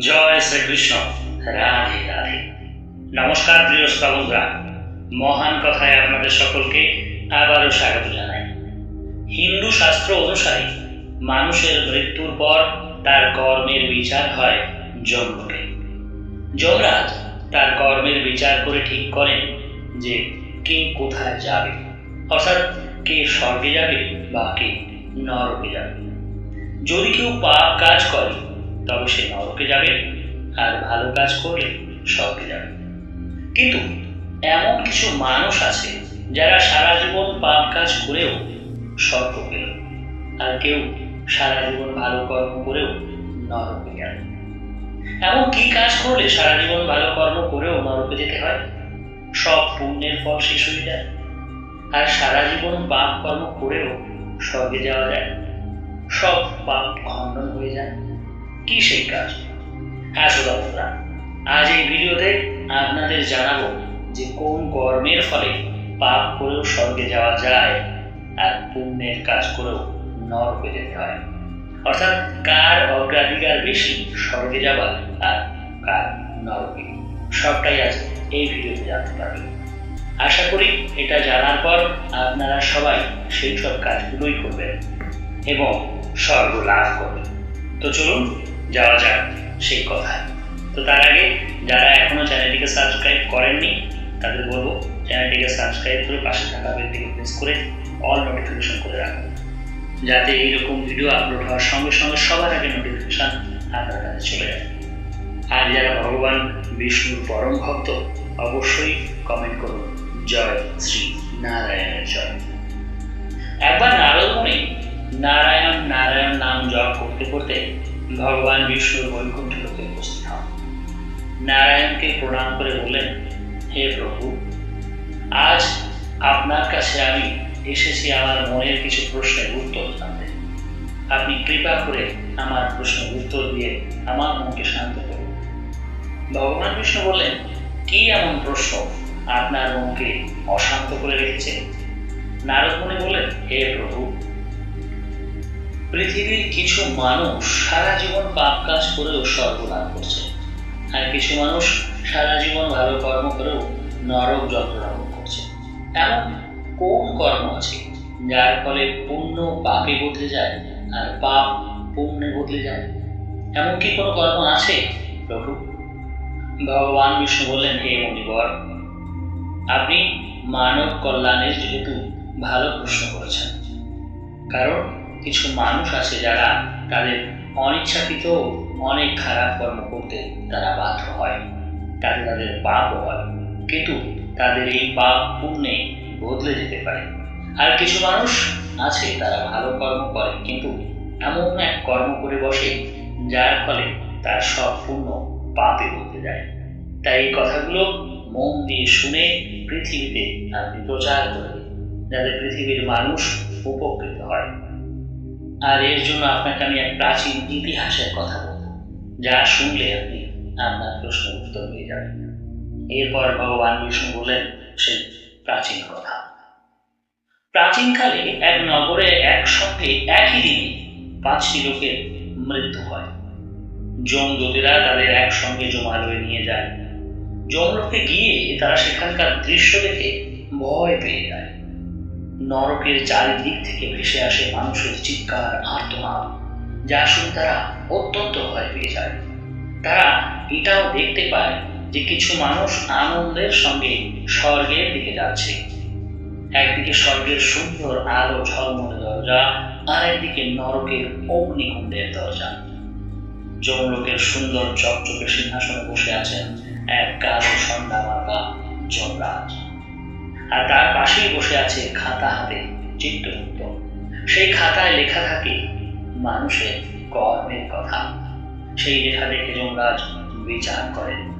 জয় শ্রীকৃষ্ণ রাধে রাধে। নমস্কার, প্রিয় শ্রোতা মহান কথায় আপনাদের সকলকে আবারও স্বাগত জানাই। হিন্দু শাস্ত্র অনুসারে মানুষের মৃত্যুর পর তার কর্মের বিচার হয় যমলোকে যমরাজ তার কর্মের বিচার করে ঠিক করেন যে কে কোথায় যাবে। অর্থাৎ কে স্বর্গে যাবে বা কে নরকে যাবে। যদি কেউ পাপ কাজ করে তবে সে নরকে যাবে আর ভালো কাজ করলে স্বর্গে যাবে। কিন্তু এমন কিছু মানুষ আছে যারা সারা জীবন পাপ কাজ করেও স্বর্গ পেল আর কেউ সারা জীবন ভালো কর্ম করেও নরকে গেল এমন কি কাজ করলে সারা জীবন ভালো কর্ম করেও নরকে যেতে হয়? সব পুণ্যের ফল শেষ হয়ে যায়। আর সারা জীবন পাপ কর্ম করেও স্বর্গে যাওয়া যায় সব পাপ খণ্ডন হয়ে যায়। কি সেই কাজ? হ্যাঁ শ্রোতা আজ এই ভিডিওতে আপনাদের জানাব যে কোন কর্মের ফলে পাপ করেও স্বর্গে যাওয়া যায় আর পুণ্যের কাজ করেও নরকে যেতে হয়। অর্থাৎ কার অগ্রাধিকার বেশি, স্বর্গে যাবার আর কার নরকে সবটাই আজ এই ভিডিওতে জানতে পারবেন। আশা করি এটা জানার পর আপনারা সবাই সেই সব কাজগুলোই করবেন এবং স্বর্গ লাভ করবেন। তো চলুন যাওয়া যাক সেই কথায়। তো তার আগে যারা এখনও চ্যানেলটিকে সাবস্ক্রাইব করেননি, তাদের বলব চ্যানেলটিকে সাবস্ক্রাইব করে পাশে থাকা বেলটিকে প্রেস করে অল নোটিফিকেশন করে রাখুন। যাতে এইরকম ভিডিও আপলোড হওয়ার সঙ্গে সঙ্গে সবার আগে নোটিফিকেশন আপনার কাছে চলে যায়। আর যারা ভগবান বিষ্ণুর পরম ভক্ত, অবশ্যই কমেন্ট করুন। জয় শ্রী নারায়ণের জয়। একবার নারদ মুনি নারায়ণ নারায়ণ নাম জপ করতে করতে ভগবান বিষ্ণুর বৈকুণ্ঠ লোকে উপস্থিত হন। নারায়ণকে প্রণাম করে বললেন, হে প্রভু, আজ আপনার কাছে আমি এসেছি আমার মনের কিছু প্রশ্নের উত্তর জানতে। আপনি কৃপা করে আমার প্রশ্নের উত্তর দিয়ে আমার মনকে শান্ত করুন। ভগবান বিষ্ণু বললেন, কি এমন প্রশ্ন আপনার মনকে অশান্ত করে রেখেছে? নারদ মনে বললেন, হে প্রভু পৃথিবীর কিছু মানুষ সারা জীবন পাপ কাজ করেও লাভ করছে। আর কিছু মানুষ সারা জীবন ভালো কর্ম করেও নরক যন্ত্রণা করছে। এমন কোন কর্ম আছে যার ফলে পুণ্য পাপে বদলে যায় আর পাপ পুণ্যে বদলে যায়? এমন কি কোনো কর্ম আছে, প্রভু? ভগবান বিষ্ণু বললেন, হে মণিবর আপনি মানব কল্যাণের যেহেতু ভালো প্রশ্ন করেছেন, কারণ কিছু মানুষ আছে যারা তাদের অনিচ্ছাকৃত অনেক খারাপ কর্ম করতে তারা বাধ্য হয়। তাতে তাদের পাপও হয়। কিন্তু তাদের এই পাপ পুণ্যে বদলে যেতে পারে। আর কিছু মানুষ আছে তারা ভালো কর্ম করে, কিন্তু এমন এক কর্ম করে বসে, যার ফলে তার সব পুণ্য পাপে বদলে যায়। তাই এই কথাগুলো মন দিয়ে শুনে পৃথিবীতে আপনি প্রচার করে যাতে পৃথিবীর মানুষ উপকৃত হয়। আর এর জন্য আপনাকে আমি এক প্রাচীন ইতিহাসের কথা বলব, যা শুনলে আপনি আপনার প্রশ্নের উত্তর পেয়ে যাবেন। এরপর ভগবান বিষ্ণু বললেন সেই প্রাচীন কথা। প্রাচীনকালে এক নগরে একসঙ্গে একই দিনে পাঁচটি লোকের মৃত্যু হয়। যমদূতেরা তাদের একসঙ্গে জমালয়ে নিয়ে যায়। যমলোকে গিয়ে তারা সেখানকার দৃশ্য দেখে ভয় পেয়ে যায়। নরকের চারিদিক থেকে ভেসে আসে মানুষের চিৎকার, আর্তনাদ, যা শুনে তারা অত্যন্ত ভয় পেয়ে যায়। তারা এটাও দেখতে পায় যে কিছু মানুষ আনন্দের সঙ্গে স্বর্গের দিকে যাচ্ছে। একদিকে স্বর্গের সুন্দর আলো ঝলমলে দরজা আর একদিকে নরকের অগ্নিকুণ্ডের দরজা। যমলোকের সুন্দর চকচকে সিংহাসনে বসে আছেন এক কালো সন্ধ্যা মার্কা যমরাজ। আর তার পাশেই বসে আছে খাতা হাতে চিত্রগুপ্ত সেই খাতায় লেখা থাকে মানুষের কর্মের কথা। সেই লেখা দেখে যমরাজ বিচার করেন।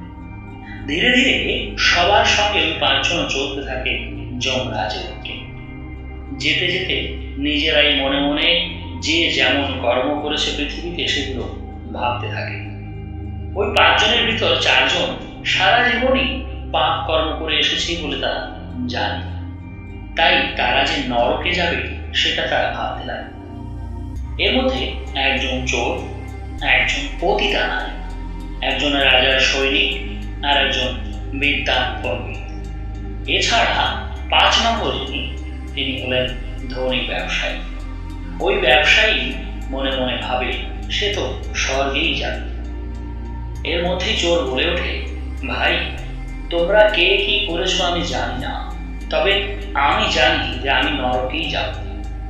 ধীরে ধীরে সবার সঙ্গে ওই পাঁচজন চলতে থাকে যমরাজের দিকে। যেতে যেতে নিজেরাই মনে মনে যে যেমন কর্ম করেছে পৃথিবীতে, সেগুলো ভাবতে থাকে। ওই পাঁচজনের ভিতর চারজন সারা জীবনই পাপ কর্ম করে এসেছে বলে তারা জানে। তাই তারা যে নরকে যাবে, সেটা তারা ভাবতে লাগে এর মধ্যে একজন চোর, একজন পতিতা নারী একজন রাজার সৈনিক আর একজন বিদ্যান পণ্ডিত এছাড়া পাঁচ নম্বর যিনি, তিনি হলেন ধনী ব্যবসায়ী। ওই ব্যবসায়ী মনে মনে ভাবে, সে তো স্বর্গেই যাবে। এর মধ্যেই চোর বলে ওঠে, ভাই তোমরা কে কি করেছ আমি জানি না। তবে আমি জানি যে আমি নরকেই যাব,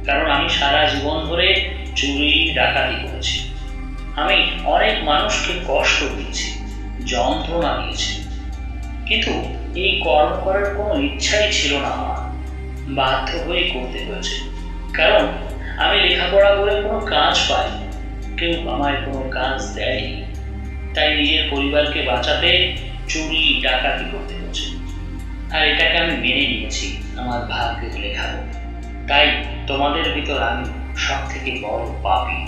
কারণ আমি সারা জীবন ধরে চুরি, ডাকাতি করেছি। আমি অনেক মানুষকে কষ্ট দিয়েছি, যন্ত্রণা দিয়েছি। কিন্তু এই কর্ম করার কোনো ইচ্ছাই ছিল না আমার। বাধ্য হয়ে করতে হয়েছে। কারণ আমি লেখাপড়া করে কোনো কাজ পাই কেউ আমায় কোনো কাজ দেয়নি। তাই নিজের পরিবারকে বাঁচাতে চুরি, ডাকাতি করতে হচ্ছে। আর এটাকে আমি মেনে নিয়েছি, আমার ভাগ্যের লেখাবো তাই তোমাদের ভিতর আমি সব থেকে বড় পাপি।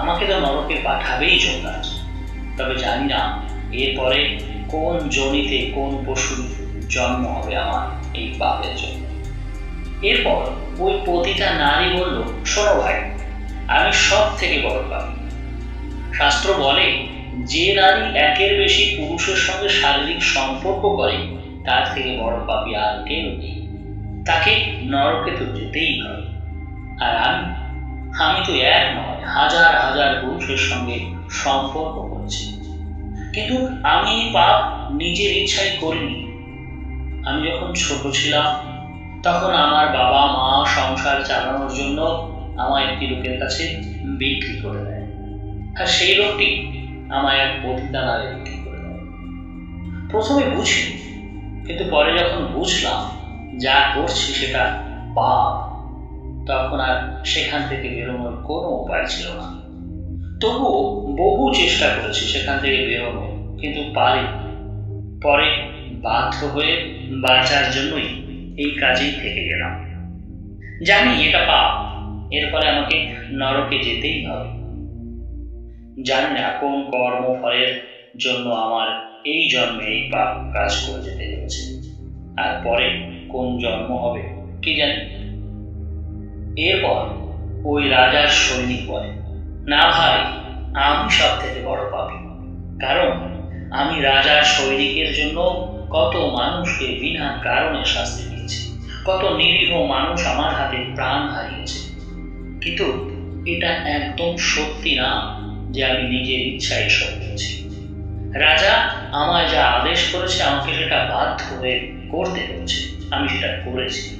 আমাকে তো নরকে পাঠাবেই যোগরাজ তবে জানি না, এরপরে কোন জনিতে কোন পশুর জন্ম হবে আমার এই পাপের জন্য। এরপর ওই পতিতা নারী বলল, শোনো ভাই, আমি সব থেকে বড় পাপি। শাস্ত্র বলে যে নারী একের বেশি পুরুষের সঙ্গে শারীরিক সম্পর্ক করে, তার থেকে বড় পাপি আর কেউ নেই। তাকে নরকে তো যেতেই হবে। আর আমি আমি তো এক নয়, হাজার হাজার পুরুষের সঙ্গে সম্পর্ক করছি। কিন্তু আমি এই পাপ নিজের ইচ্ছায় করিনি। আমি যখন ছোট ছিলাম, তখন আমার বাবা মা সংসার চালানোর জন্য আমার একটি লোকের কাছে বিক্রি করে দেয়। আর সেই লোকটি আমায় এক পতিতানারে বিক্রি করে দেয়। প্রথমে বুঝিনি কিন্তু পরে যখন বুঝলাম যা করছি সেটা পাপ, তখন আর সেখান থেকে বেরোনোর কোনো উপায় ছিল না। তবুও বহু চেষ্টা করেছি সেখান থেকে বেরোনো কিন্তু পারি পরে বাধ্য হয়ে বাঁচার জন্যই এই কাজেই থেকে গেলাম। জানি এটা পাপ, এর ফলে আমাকে নরকে যেতেই হবে। জানি না কোন কর্মফলের জন্য আমার এই জন্মে এই পাপ কাজ করে যেতে হয়েছে আর পরে কোন জন্ম হবে, কি জানি? এরপর ওই রাজার সৈনিক বলে, না ভাই, আমি সব থেকে বড় পাপি। কারণ আমি রাজার সৈনিকের জন্য কত মানুষকে বিনা কারণে শাস্তি দিয়েছি, কত নিরীহ মানুষ আমার হাতে প্রাণ হারিয়েছে। কিন্তু এটা একদম সত্যি না। যে আমি নিজের ইচ্ছায় এসব করছি। রাজা আমায় যা আদেশ করেছে, আমাকে সেটা বাধ্য হয়ে করতে হচ্ছে। আমি সেটা করেছি।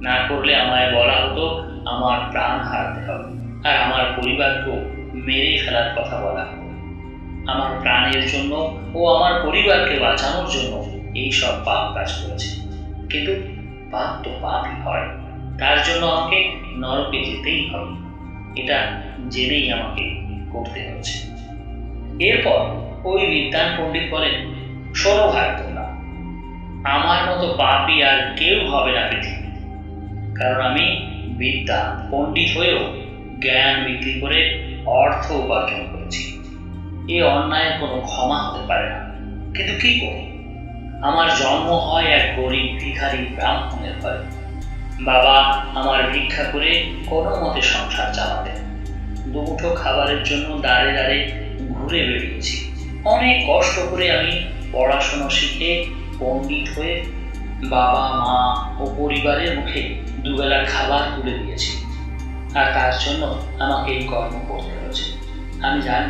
না করলে আমায় বলা হতো, আমার প্রাণ হারাতে হবে। আর আমার পরিবারকেও মেরে ফেলার কথা বলা হবে আমার প্রাণের জন্য ও আমার পরিবারকে বাঁচানোর জন্য এই সব পাপ কাজ করেছে। কিন্তু পাপ তো পাপই হয়। তার জন্য আমাকে নরকে যেতেই হবে। এটা জেনেই আমাকে করতে হচ্ছে এরপর ওই বিদ্যান পণ্ডিত বলেন, শোনো ভাই তোমরা, আমার মতো পাপি আর কেউ হবে না পৃথিবীতে। কারণ আমি বিদ্যা পণ্ডিত হয়েও জ্ঞান বিক্রি করে অর্থ উপার্জন করেছি। এ অন্যায়ের কোনো ক্ষমা হতে পারে না। কিন্তু কি করি আমার জন্ম হয় এক গরিব ভিখারি ব্রাহ্মণের ঘরে। বাবা আমার ভিক্ষা করে কোনো মতে সংসার চালাতেন দুমুঠো খাবারের জন্য দাঁড়ে দাঁড়ে ঘুরে বেরিয়েছি অনেক কষ্ট করে আমি পড়াশোনা শিখে পণ্ডিত হয়ে বাবা, মা ও পরিবারের মুখে দুবেলা খাবার তুলে দিয়েছি। আর তার জন্য আমাকে এই কর্ম করতে হয়েছে। আমি জানি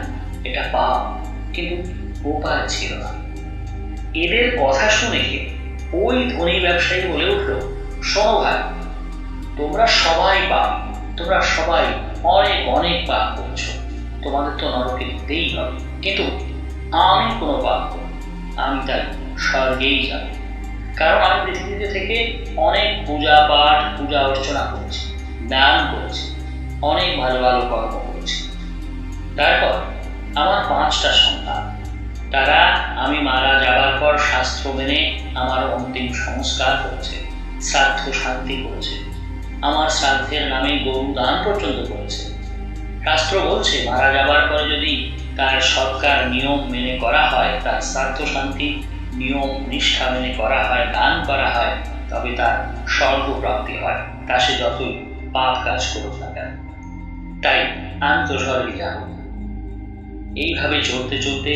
এটা পাপ, কিন্তু উপায় ছিল না। এদের কথা শুনে ওই ধনী ব্যবসায়ী বলে উঠল, শোনো ভাই, তোমরা সবাই পাপ, তোমরা সবাই অনেক অনেক পাপ করছ। তোমাদের তো নরকে দিতেই হবে। কিন্তু আমি কোনো পাপ করি আমি তাই স্বর্গেই যাব। কারণ আমি পৃথিবীতে থেকে অনেক পূজা পাঠ, পূজা অর্চনা করেছি, দান করেছি, অনেক ভালো ভালো কর্ম করেছি। তারপর আমার পাঁচটা সন্তান। তারা আমি মারা যাবার পর শাস্ত্র মেনে আমার অন্তিম সংস্কার করেছে শ্রাদ্ধ শান্তি করেছে। আমার শ্রাদ্ধের নামে গরু দান পর্যন্ত করেছে। শাস্ত্র বলছে, মারা যাবার পরে যদি তার সরকার নিয়ম মেনে করা হয়, তার শ্রাদ্ধ শান্তি নিয়ম নিষ্ঠা মেনে করা হয়, দান করা হয়, তবে তার স্বর্গপ্রাপ্তি হয়। তা সে যতই পাপ কাজ করুক না কেন। তাই আমি তো স্বর্গে যাব এইভাবে চলতে চলতে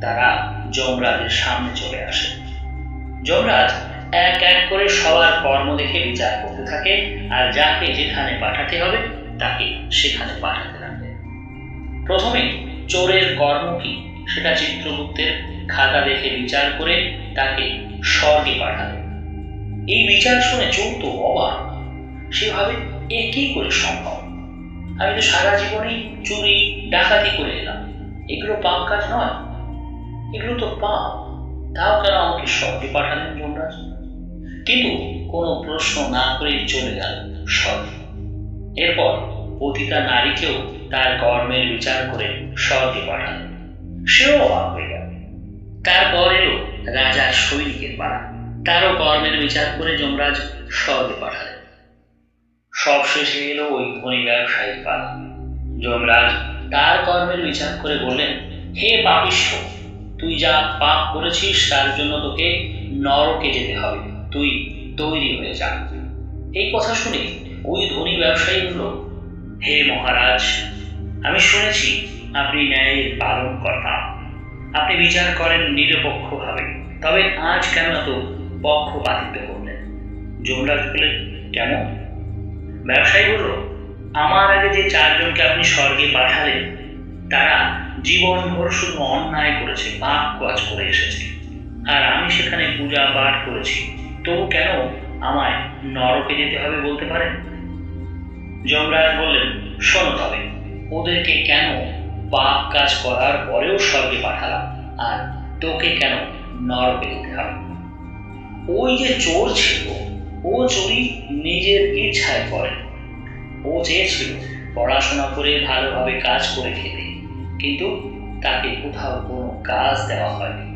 তারা যমরাজের সামনে চলে আসে। যমরাজ এক এক করে সবার কর্ম দেখে বিচার করতে থাকে, আর যাকে যেখানে পাঠাতে হবে, তাকে সেখানে পাঠাতে থাকে। প্রথমে, চোরের কর্ম কি? সেটা চিত্রগুপ্তের খাতা দেখে বিচার করে তাকে স্বর্গে পাঠাবে এই বিচার শুনে চোর তো অবাক। সেভাবে এ কি করে সম্ভব? আমি তো সারা জীবনেই চুরি, ডাকাতি করে এলাম। এগুলো পাপ কাজ নয়। এগুলো তো পাপ। তাও কেন আমাকে স্বর্গে পাঠালেন যমরাজ? কিন্তু কোনো প্রশ্ন না করেই চলে গেল স্বর্গে এরপর পতিতা নারীকেও তার কর্মের বিচার করে স্বর্গে পাঠালেন সেও অবাক হয়ে গেল। তারপর এলো রাজার সৈনিকের পাড়া। তারও কর্মের বিচার করে যমরাজ স্বর্গে পাঠালেন। সব শেষে এলো ওই ধনী ব্যবসায়ীর পালা যমরাজ তার কর্মের বিচার করে বললেন, হে পাপিষ্ঠ, তুই যা পাপ করেছিস তার জন্য তোকে নরকে যেতে হবে। তুই তৈরি হয়ে যা। এই কথা শুনে ওই ধনী ব্যবসায়ী বলল, হে মহারাজ, আমি শুনেছি আপনি ন্যায়ের পালন কর্তা। আপনি বিচার করেন নিরপেক্ষভাবে। তবে আজ কেন এত পক্ষপাতিত্ব করলেন? যমরাজ বললেন কেমন ব্যবসায়ী বলল, আমার আগে যে চারজনকে আপনি স্বর্গে পাঠালেন, তারা জীবনভর শুধু অন্যায় করেছে পাপ কাজ করে এসেছে। আর আমি সেখানে পূজা পাঠ করেছি। তবু কেন আমায় নরকে যেতে হবে বলতে পারেন যমরাজ বললেন, শোনো তবে, ওদেরকে কেন পাপ কাজ করার পরেও স্বর্গে পাঠালাম, আর তোকে কেন নরকে যেতে হবে? ওই যে চোর ছিল, ও চুরি নিজের ইচ্ছায় করে, ও চেয়েছিল পড়াশোনা করে ভালোভাবে কাজ করে খেতে, কিন্তু তাকে কোথাও কোনো কাজ দেওয়া হয়নি।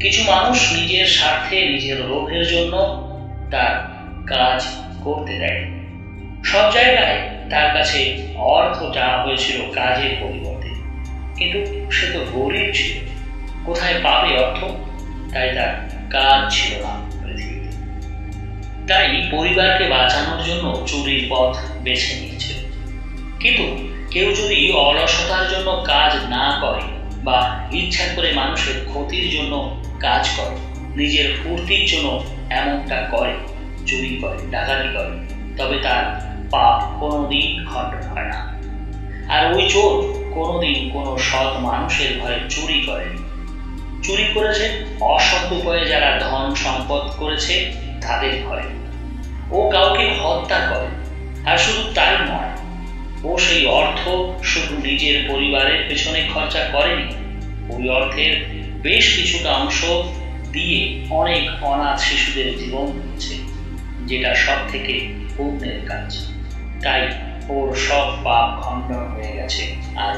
কিছু মানুষ নিজের স্বার্থে, নিজের লোভের জন্য তার কাজ করতে দেয়। সব জায়গায় তার কাছে অর্থ চাওয়া হয়েছিল কাজের পরিবর্তে। কিন্তু সে তো গরিব ছিল। কোথায় পাবে অর্থ? তাই তার কাজ ছিল না পৃথিবীতে। তাই পরিবারকে বাঁচানোর জন্য চুরির পথ বেছে নিয়েছিল কিন্তু কেউ যদি অলসতার জন্য কাজ না করে বা ইচ্ছা করে মানুষের ক্ষতির জন্য কাজ করে, নিজের ফুর্তির জন্য এমনটা করে, চুরি করে, ডাকাতি করে। তবে তার পাপ কোনোদিন খণ্ডন হয় না। আর ওই চোর কোনোদিন কোনো সৎ মানুষের ঘরে চুরি করেনি চুরি করেছে অসৎ উপায়ে যারা ধন সম্পদ করেছে তাদের ঘরে ও কাউকে হত্যা করে, আর শুধু তাই নয়, ও সেই অর্থ শুধু নিজের পরিবারের পেছনে খরচা করেনি, ওই অর্থের বেশ কিছুটা অংশ দিয়ে অনেক অনাথ শিশুদের জীবন দিচ্ছে, যেটা সব থেকে পুণ্যের কাজ। তাই ওর সব পাপ খণ্ডন হয়ে গেছে আর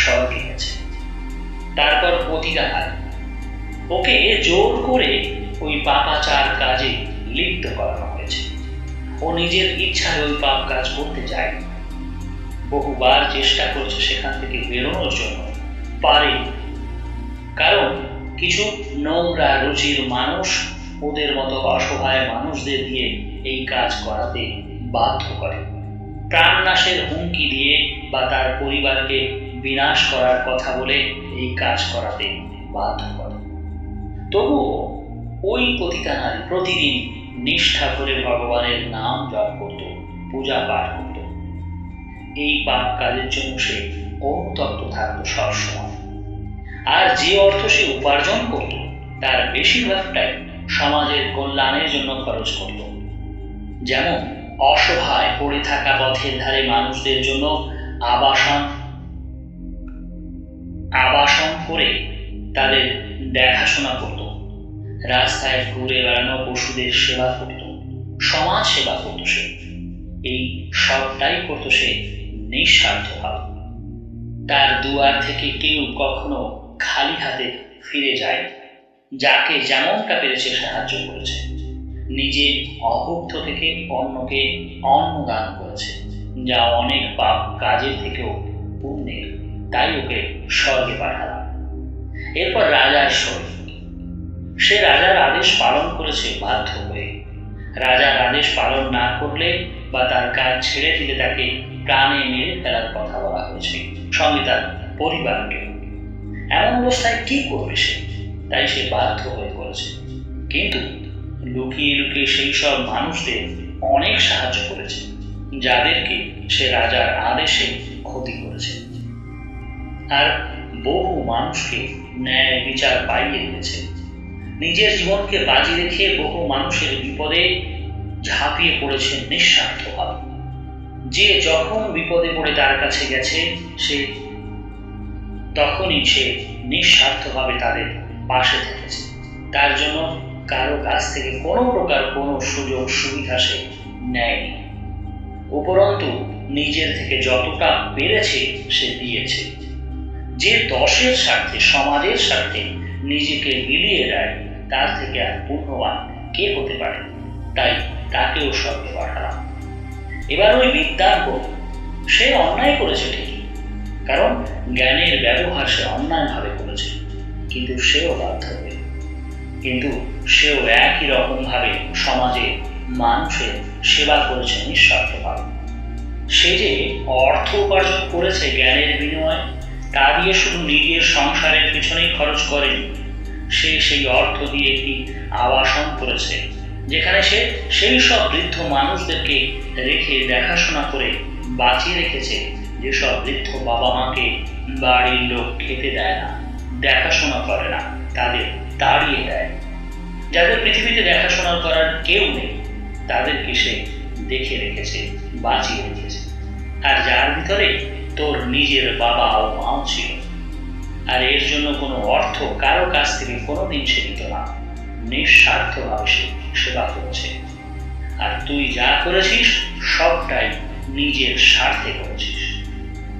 স্বর্গে গেছে। তারপর পতিতা হয় ওকে জোর করে ওই পাপাচার কাজে লিপ্ত করানো হয়েছে। ও নিজের ইচ্ছায় ওই পাপ কাজ করতে যায় বহুবার চেষ্টা করছে সেখান থেকে বেরোনোর জন্য পারে কারণ কিছু নোংরা রুচির মানুষ ওদের মতো অসহায় মানুষদের দিয়ে এই কাজ করাতে বাধ্য করে। প্রাণনাশের হুমকি দিয়ে বা তার পরিবারকে বিনাশ করার কথা বলে এই কাজ করাতে বাধ্য করে। তবুও ওই পতিতা নারী প্রতিদিন নিষ্ঠা করে ভগবানের নাম জপ করত, পূজা পাঠ করত। এই পাপ কাজের জন্য সে অনুতপ্ত থাকতো সবসময়। আর যে অর্থ সে উপার্জন করত তার বেশিরভাগটাই সমাজের কল্যাণের জন্য খরচ করত যেমন, অসহায় পড়ে থাকা পথের ধারে মানুষদের জন্য আবাসন আবাসন করে তাদের দেখাশোনা করত। রাস্তায় ঘুরে বেড়ানো পশুদের সেবা করত, সমাজ সেবা করত সে। এই সবটাই করত সে নিঃস্বার্থভাবে। তার দুয়ার থেকে কেউ কখনো খালি হাতে ফিরে যায়। যাকে যেমনটা পেরেছে সাহায্য করেছে। নিজে অভুক্ত থেকে অন্যকে অন্ন দান করেছে, যা অনেক পাপ কাজের থেকেও পুণ্যের। তাই ওকে স্বর্গে পাঠালাম। এরপর রাজার সৈনিক সে রাজার আদেশ পালন করেছে বাধ্য হয়ে। রাজার আদেশ পালন না করলে বা তার কাজ ছেড়ে দিলে তাকে প্রাণে মেরে ফেলার কথা বলা হয়েছে। সঙ্গে তার পরিবারকে এমন অবস্থায় কি করবে সে? তাই সে বাধ্য হয়ে করেছে। কিন্তু লুকিয়ে লুকিয়ে সেই সব মানুষদের অনেক সাহায্য করেছে, যাদেরকে সে রাজার আদেশে ক্ষতি করেছে। আর বহু মানুষকে ন্যায় বিচার পাইয়ে দিয়েছে। নিজের জীবনকে বাজি রেখে বহু মানুষের বিপদে ঝাঁপিয়ে পড়েছে নিঃস্বার্থভাবে। যে যখন বিপদে পড়ে তার কাছে গেছে, সে তখনই সে নিঃস্বার্থভাবে তাদের পাশে থেকেছে। তার জন্য কারও কাছ থেকে কোনো প্রকার কোনো সুযোগ, সুবিধা সে নেয়নি। উপরন্তু নিজের থেকে যতটা পেরেছে সে দিয়েছে। যে দশের স্বার্থে, সমাজের স্বার্থে নিজেকে মিলিয়ে দেয় তার থেকে আর পূর্ণবান কে হতে পারে? তাই তাকেও স্বর্গে পাঠালাম। এবার ওই বিদ্যান সে অন্যায় করেছে ঠিকই। কারণ জ্ঞানের ব্যবহার সে অন্যায়ভাবে করেছে। কিন্তু সেও বাধ্য হয়ে। কিন্তু সেও একই রকমভাবে সমাজে মানুষের সেবা করেছে নিঃস্বার্থভাবে। সে যে অর্থ উপার্জন করেছে জ্ঞানের বিনিময়ে, তা দিয়ে শুধু নিজের সংসারের পিছনেই খরচ করেনি। সে সেই অর্থ দিয়ে একটি আবাসন করেছে, যেখানে সে সেই সব বৃদ্ধ মানুষদেরকে রেখে দেখাশোনা করে বাঁচিয়ে রেখেছে যেসব বৃদ্ধ বাবা মাকে বাড়ির লোক খেতে দেয় না, দেখাশোনা করে না, তাদের তাড়িয়ে দেয়। যাদের পৃথিবীতে দেখাশোনা করার কেউ নেই, তাদেরকে সে দেখে রেখেছে, বাঁচিয়ে রেখেছে। আর যার ভিতরে তোর নিজের বাবা ও মাও ছিল, আর এর জন্য কোনো অর্থ কারও কাছ থেকে কোনোদিন সে নিত না। নিঃস্বার্থভাবে সে সেবা করেছে। আর তুই যা করেছিস, সবটাই নিজের স্বার্থে করেছিস।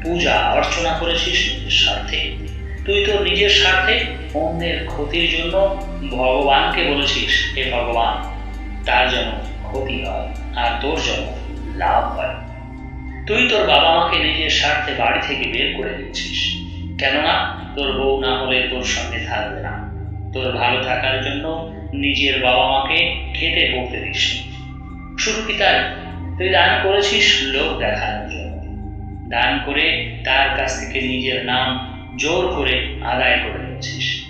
পূজা অর্চনা করেছিস নিজের স্বার্থে। তুই তো নিজের স্বার্থে অন্যের ক্ষতির জন্য ভগবানকে বলেছিস, হে ভগবান, তার যেন ক্ষতি হয় আর তোর যেন লাভ হয়। তুই তোর বাবা মাকে নিজের স্বার্থে বাড়ি থেকে বের করে দিচ্ছিস। কেননা তোর বউ না হলে তোর সঙ্গে থাকবে না। তোর ভালো থাকার জন্য নিজের বাবা মাকে খেতে পড়তে দিস। শুধু কি তাই তুই দান করেছিস লোক জন্য দান করে তার কাছ থেকে নিজের নাম জোর করে আদায় করে নিয়েছিস।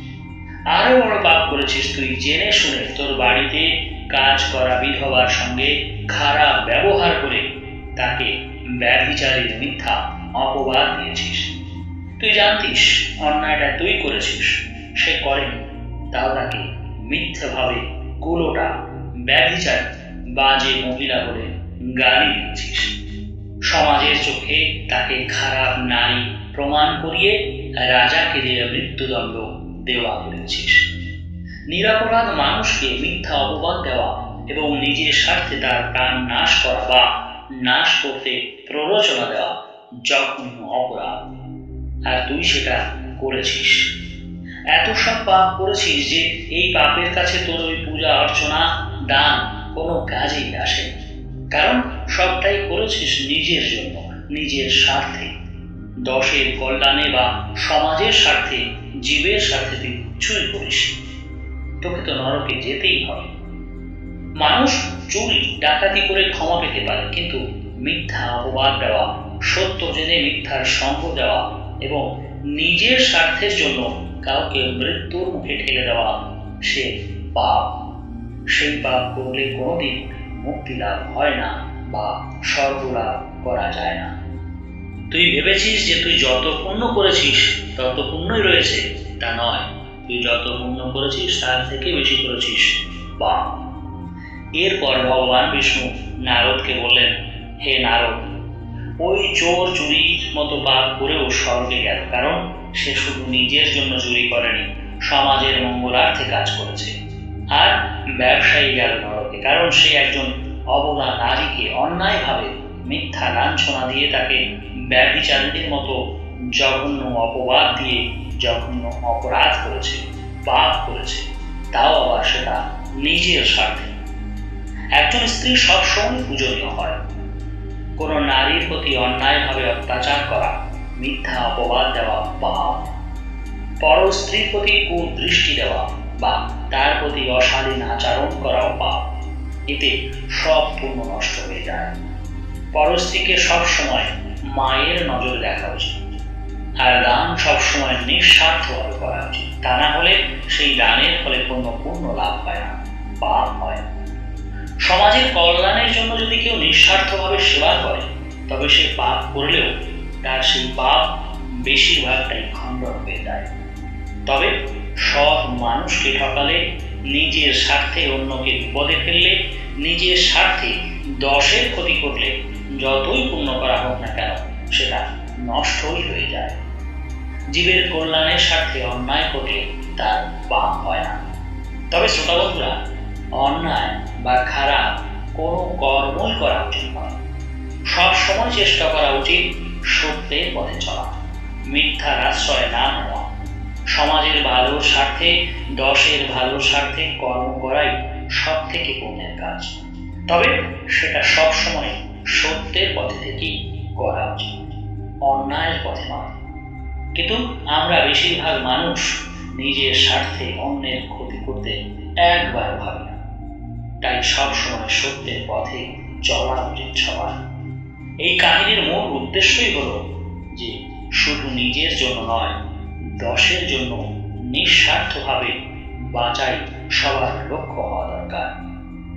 আরও বড় পাপ করেছিস তুই, জেনে শুনে তোর বাড়িতে কাজ করা বিধবার সঙ্গে খারাপ ব্যবহার করে তাকে ব্যভিচারীর মিথ্যা অপবাদ দিয়েছিস। তুই জানতিস, অন্যায়টা তুই করেছিস, সে করেনি, তাও তাকে মিথ্যাভাবে কুলোটা ব্যভিচার বাজে মহিলা বলে গালি দিয়েছিস। সমাজের চোখে তাকে খারাপ নারী প্রমাণ করিয়ে রাজাকে দিয়ে মৃত্যুদণ্ড দেওয়া করেছিস নিরাপরাধ মানুষকে মিথ্যা অপবাদ দেওয়া এবং নিজের স্বার্থে তার প্রাণ নাশ করা বা নাশ করতে প্ররোচনা দেওয়া জঘন্য অপরাধ। আর তুই সেটা করেছিস। এত সব পাপ করেছিস যে এই পাপের কাছে তোর ওই পূজা, অর্চনা, দান কোনো কাজেই আসে কারণ সবটাই করেছিস নিজের জন্য। নিজের স্বার্থে, দশের কল্যাণে বা সমাজের স্বার্থে, জীবের স্বার্থে তুই কিছুই করিস। তোকে তো নরকে যেতেই হবে মানুষ চুরি, ডাকাতি করে ক্ষমা পেতে পারে, কিন্তু মিথ্যা অপবাদ দেওয়া, সত্য জেনে মিথ্যার সঙ্গ দেওয়া এবং নিজের স্বার্থের জন্য কাউকে মৃত্যুর মুখে ঠেলে দেওয়া, সে পাপ। সেই পাপ করলে কোনোদিন মুক্তি লাভ হয় না বা স্বর্গ লাভ করা যায় না। তুই ভেবেছিস যে তুই যত পুণ্য করেছিস, তত পুণ্যই রয়েছে? তা নয়। তুই যত পুণ্য করেছিস, তার থেকে বেশি করেছিস। বা। এরপর ভগবান বিষ্ণু নারদকে বললেন, হে নারদ, ওই চোর চুরির মতো পাপ করেও স্বর্গে গেল, কারণ সে শুধু নিজের জন্য চুরি করেনি, সমাজের মঙ্গলার্থে কাজ করেছে। আর ব্যবসায়ী গেল নরকে কারণ সে একজন অবলা নারীকে অন্যায়ভাবে মিথ্যা লাঞ্ছনা দিয়ে তাকে ব্যভিচারিণীর মতো জঘন্য অপবাদ দিয়ে জঘন্য অপরাধ করেছে, পাপ করেছে। তাও আবার সেটা নিজের স্বার্থে। একজন স্ত্রী সবসময় পূজনীয় হয়। কোনো নারীর প্রতি অন্যায়ভাবে অত্যাচার করা, মিথ্যা অপবাদ দেওয়া, পাপ। পর স্ত্রীর প্রতি কুদৃষ্টি দেওয়া বা তার প্রতি অশালীন আচরণ করাও পাপ। এতে সব পূর্ণ নষ্ট হয়ে যায়। পরস্ত্রীকে সবসময় মায়ের নজর দেখা উচিত। আর দান সবসময় নিঃস্বার্থভাবে করা উচিত। তা না হলে সেই দানের ফলে কোনো পূর্ণ লাভ হয় না, পাপ হয় সমাজের কল্যাণের জন্য যদি কেউ নিঃস্বার্থভাবে সেবা করে, তবে সে পাপ করলেও তার সেই পাপ বেশিরভাগটাই খণ্ডন হয়ে যায় তবে সৎ মানুষকে ঠকালে, নিজের স্বার্থে অন্যকে বিপদে ফেললে, নিজের স্বার্থে দশের ক্ষতি করলে যতই পূর্ণ করা হোক না কেন, সেটা নষ্টই হয়ে যায়। জীবের কল্যাণের স্বার্থে অন্যায় করলে তার পাপ হয় না। তবে শ্রোতা বন্ধুরা, অন্যায় বা খারাপ কোনো কর্মই করা উচিত নয়। সব সময় চেষ্টা করা উচিত সত্যের পথে চলা। মিথ্যার আশ্রয় না নেওয়া। সমাজের ভালোর স্বার্থে দশের ভালোর স্বার্থে কর্ম করাই সব থেকে পুণ্যের কাজ। তবে সেটা সব সময় সত্যের পথে থেকেই করা উচিত। অন্যায়ের পথে নয়। কিন্তু আমরা বেশিরভাগ মানুষ নিজের স্বার্থে অন্যের ক্ষতি করতে একবার ভাবি না। তাই সবসময় সত্যের পথে চলা উচিত সবার। এই কাহিনীর মূল উদ্দেশ্যই হলো যে শুধু নিজের জন্য নয়, দশের জন্য নিঃস্বার্থভাবে বাঁচাই সবার লক্ষ্য হওয়া দরকার।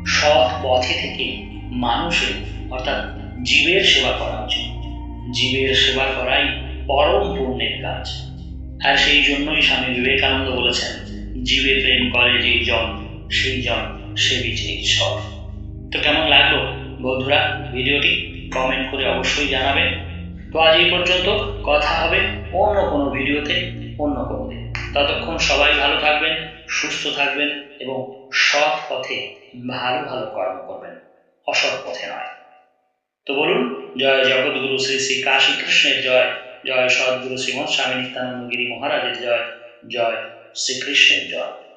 সৎ পথে থেকে মানুষের, অর্থাৎ জীবের সেবা করা উচিত। জীবের সেবা করাই পরম পুণ্যের কাজ। আর সেই জন্যই স্বামী বিবেকানন্দ বলেছেন, জীবে প্রেম করে যেই জন, সেই জন সে বিচে ঈশ্বর তো কেমন লাগল বন্ধুরা ভিডিওটি? কমেন্ট করে অবশ্যই জানাবেন। তো আজ এই পর্যন্ত কথা হবে অন্য কোনো ভিডিওতে, অন্য কোনো দিন। ততক্ষণ সবাই ভালো থাকবেন সুস্থ থাকবেন এবং সৎ পথে ভালো ভালো কর্ম করবেন। অসৎ পথে নয়। তো বলুন, জয় জগৎগুরু শ্রী শ্রী কাশী কৃষ্ণের জয় জয় সদ্গুরু শ্রীমৎ স্বামী নিত্যানন্দ গিরি মহারাজের জয় জয় শ্রীকৃষ্ণের জয়।